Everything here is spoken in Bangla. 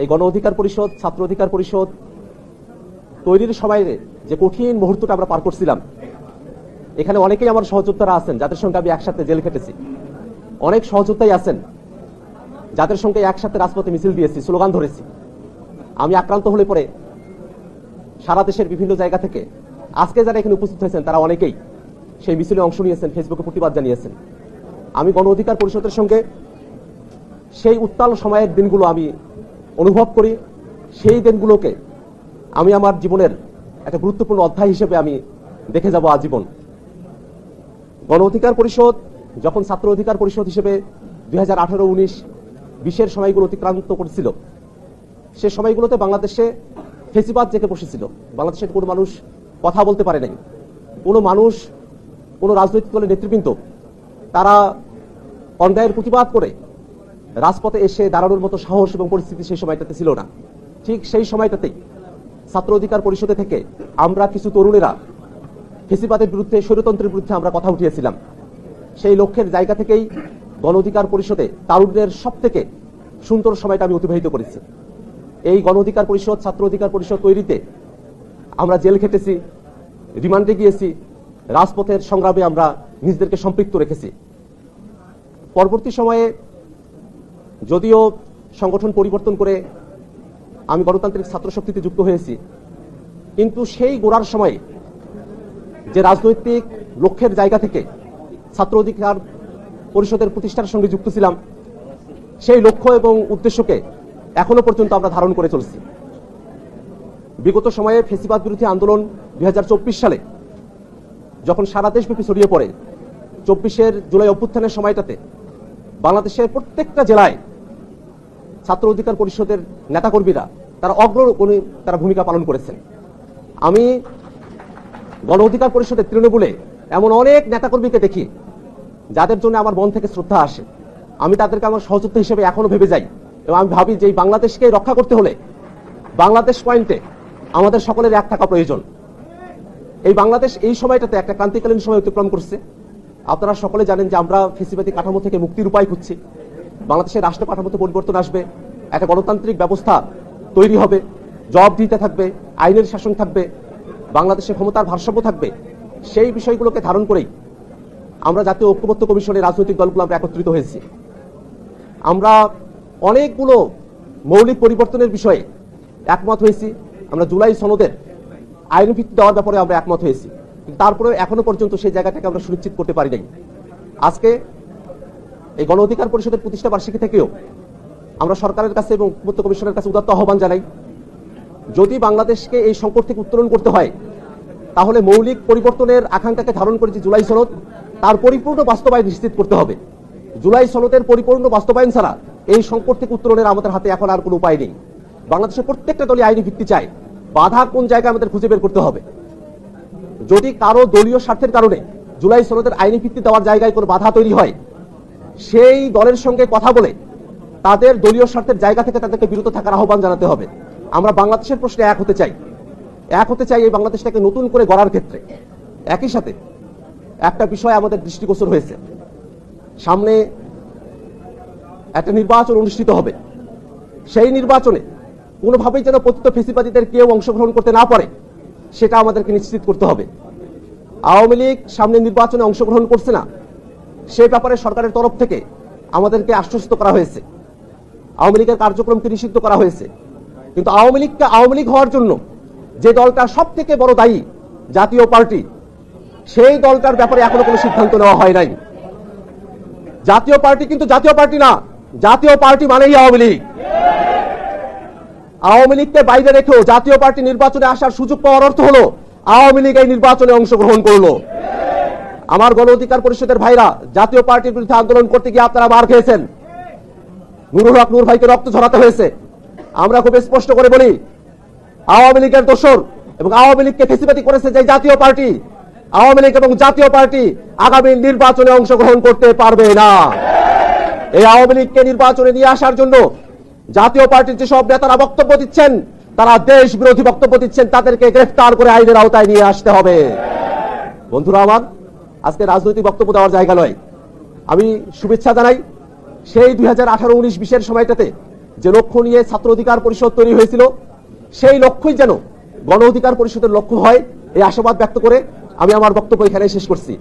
এই গণ অধিকার পরিষদ, ছাত্র অধিকার পরিষদ তৈরির সময় যে কঠিন মুহূর্তটা আমরা পার করছিলাম, এখানে অনেকেই আমার সহযোদ্ধারা আছেন, যাদের সঙ্গে আমি একসাথে জেল খেটেছি। অনেক সহযোদ্ধাই আছেন, যাদের সঙ্গে একসাথে রাজপথে মিছিল দিয়েছি, স্লোগান ধরেছি। আমি আক্রান্ত হলে পরে সারা দেশের বিভিন্ন জায়গা থেকে আজকে যারা এখানে উপস্থিত হয়েছেন, তারা অনেকেই সেই মিছিলে অংশ নিয়েছেন, ফেসবুকে প্রতিবাদ জানিয়েছেন। আমি গণ অধিকার পরিষদের সঙ্গে সেই উত্তাল সময়ের দিনগুলো আমি অনুভব করি, সেই দিনগুলোকে আমি আমার জীবনের একটা গুরুত্বপূর্ণ অধ্যায় হিসেবে আমি দেখে যাব আজীবন। গণ অধিকার পরিষদ, যখন ছাত্র অধিকার পরিষদ হিসেবে দুই হাজার আঠারো উনিশ বিশের সময়গুলো অতিক্রান্ত করেছিল, সে সময়গুলোতে বাংলাদেশে ফেসিবাদ জেগে বসেছিল। বাংলাদেশের কোনো মানুষ কথা বলতে পারে নাই। কোনো মানুষ, কোনো রাজনৈতিক দলের নেতৃবৃন্দ, তারা অন্যায়ের প্রতিবাদ করে রাজপথে এসে দাঁড়ানোর মতো সাহস এবং পরিস্থিতি সেই সময়টাতে ছিল না। ঠিক সেই সময়টাতেই ছাত্র অধিকার পরিষদে থেকে আমরা কিছু তরুণেরা ফেসিবাদের বিরুদ্ধে, স্বৈরতন্ত্রের বিরুদ্ধে আমরা কথা উঠিয়েছিলাম। সেই লক্ষ্যের জায়গা থেকেই গণ অধিকার পরিষদে তারুণ্যের সব থেকে সুন্দর সময়টা আমি অতিবাহিত করেছি। এই গণ অধিকার পরিষদ, ছাত্র অধিকার পরিষদ তৈরিতে আমরা জেল খেটেছি, রিমান্ডে গিয়েছি, রাজপথের সংগ্রামে আমরা নিজেদেরকে সম্পৃক্ত রেখেছি। পরবর্তী সময়ে যদিও সংগঠন পরিবর্তন করে আমি গণতান্ত্রিক ছাত্র শক্তিতে যুক্ত হয়েছি, কিন্তু সেই গোড়ার সময়ে যে রাজনৈতিক লক্ষ্যের জায়গা থেকে ছাত্র অধিকার পরিষদের প্রতিষ্ঠার সঙ্গে যুক্ত ছিলাম, সেই লক্ষ্য এবং উদ্দেশ্যকে এখনও পর্যন্ত আমরা ধারণ করে চলছি। বিগত সময়ে ফেসিবাদ বিরোধী আন্দোলন দু হাজার চব্বিশ সালে যখন সারা দেশব্যাপী ছড়িয়ে পড়ে, চব্বিশের জুলাই অভ্যুত্থানের সময়টাতে বাংলাদেশের প্রত্যেকটা জেলায় ছাত্র অধিকার পরিষদের নেতাকর্মীরা, তারা অগ্রগণী তারা ভূমিকা পালন করেছেন। আমি গণ অধিকার পরিষদের তৃণমূলে এমন অনেক নেতাকর্মীকে দেখি, যাদের জন্য আমার মন থেকে শ্রদ্ধা আসে। আমি তাদেরকে আমার সহযোদ্ধা হিসেবে এখনও ভেবে যাই এবং আমি ভাবি যে বাংলাদেশকে রক্ষা করতে হলে বাংলাদেশ পয়েন্টে আমাদের সকলের এক থাকা প্রয়োজন। এই বাংলাদেশ এই সময়টাতে একটা ক্রান্তিকালীন সময় অতিক্রম করছে। আপনারা সকলে জানেন যে আমরা ফেসিবাদী কাঠামো থেকে মুক্তির উপায় খুঁজছি। বাংলাদেশের রাষ্ট্র কাঠামোতে পরিবর্তন আসবে, একটা গণতান্ত্রিক ব্যবস্থা তৈরি হবে, জবাব দিতে থাকবে, আইনের শাসন থাকবে বাংলাদেশে ক্ষমতার ভারসাম্য থাকবে, সেই বিষয়গুলোকে ধারণ করেই আমরা জাতীয় ঐক্যবদ্ধ কমিশনের রাজনৈতিক দলগুলো আমরা একত্রিত হয়েছি। আমরা অনেকগুলো মৌলিক পরিবর্তনের বিষয়ে একমত হয়েছি। আমরা জুলাই সনদের আইন ভিত্তি দেওয়ার ব্যাপারে আমরা একমত হয়েছি। তারপরেও এখনও পর্যন্ত সেই জায়গাটাকে আমরা সুনিশ্চিত করতে পারি নাই। আজকে এই গণ অধিকার পরিষদের প্রতিষ্ঠা বার্ষিকী থেকেও আমরা সরকারের কাছে এবং ঐক্যবদ্ধ কমিশনের কাছে উদাত্ত আহ্বান জানাই, যদি বাংলাদেশকে এই সংকট থেকে উত্তোলন করতে হয়, তাহলে মৌলিক পরিবর্তনের আকাঙ্ক্ষাকে ধারণ করে যে জুলাই সনদ, তার পরিপূর্ণ বাস্তবায়ন নিশ্চিত করতে হবে। জুলাই সনদের পরিপূর্ণ বাস্তবায়ন ছাড়া এই সংকট থেকে উত্তরণের আমাদের হাতে এখন আর কোনো উপায় নেই। বাংলাদেশের প্রত্যেকটা দলই আইনি ভিত্তি চায়, বাধা কোন জায়গায় আমাদের খুঁজে বের করতে হবে। যদি কারও দলীয় স্বার্থের কারণে জুলাই সনদের আইনি ভিত্তি দেওয়ার জায়গায় কোনো বাধা তৈরি হয় সেই দলের সঙ্গে কথা বলে তাদের দলীয় স্বার্থের জায়গা থেকে তাদেরকে বিরত থাকার আহ্বান জানাতে হবে। আমরা বাংলাদেশের প্রশ্নে এক হতে চাই। এক হতে চাই এই বাংলাদেশটাকে নতুন করে গড়ার ক্ষেত্রে। একই সাথে একটা বিষয় আমাদের দৃষ্টিগোচর হয়েছে। সামনে একটা নির্বাচন অনুষ্ঠিত হবে। সেই নির্বাচনে কোনোভাবেই যেন পতিত ফেসিবাদীদের কেউ অংশগ্রহণ করতে না পারে, সেটা আমাদেরকে নিশ্চিত করতে হবে। আওয়ামী লীগ সামনে নির্বাচনে অংশগ্রহণ করছে না। সে ব্যাপারে সরকারের তরফ থেকে আমাদেরকে আশ্বস্ত করা হয়েছে। আওয়ামী লীগের কার্যক্রমকে নিষিদ্ধ করা হয়েছে। কিন্তু আওয়ামী লীগকে আওয়ামী লীগ হওয়ার জন্য যে দলটা সব থেকে বড় দায়ী জাতীয় পার্টি, সেই দলটার ব্যাপারে এখনও কোনো সিদ্ধান্ত নেওয়া হয় নাই। জাতীয় পার্টি কিন্তু জাতীয় পার্টি না, জাতীয় পার্টি মানেই আওয়ামী লীগ। আওয়ামী লীগকে বাইরে রেখেও জাতীয় পার্টি নির্বাচনে আসার সুযোগ পাওয়ার অর্থ হলো আওয়ামী লীগ এই নির্বাচনে অংশগ্রহণ করল। আমার গণ অধিকার পরিষদের ভাইরা, জাতীয় পার্টির বিরুদ্ধে আন্দোলন করতে গিয়ে আপনারা মার খেয়েছেন। নুরুল হক নূর ভাইকে রক্ত ঝরাতে হয়েছে। আমরা খুব স্পষ্ট করে বলি, আওয়ামী লীগের দোসর এবং আওয়ামী লীগকে ফেসিবাতি করেছে যে জাতীয় পার্টি, আওয়ামী লীগ এবং জাতীয় পার্টি আগামী নির্বাচনে অংশগ্রহণ করতে পারবে না। এই আওয়ামী লীগকে নির্বাচনে নিয়ে আসার জন্য জাতীয় পার্টির যেসব নেতারা বক্তব্য দিচ্ছেন, তারা দেশ বিরোধী বক্তব্য দিচ্ছেন, তাদেরকে গ্রেফতার করে আইনের আওতায় নিয়ে আসতে হবে। বন্ধুরা আমার আজকে রাজনৈতিক বক্তব্য দেওয়ার জায়গা নয়। আমি শুভেচ্ছা জানাই সেই দুই হাজার আঠারো উনিশ বিশের সময়টাতে যে লক্ষ্য নিয়ে ছাত্র অধিকার পরিষদ তৈরি হয়েছিল, সেই লক্ষ্যই যেন গণ অধিকার পরিষদের লক্ষ্য হয়, এই আশাবাদ ব্যক্ত করে আমি আমার বক্তব্য এখানে শেষ করছি।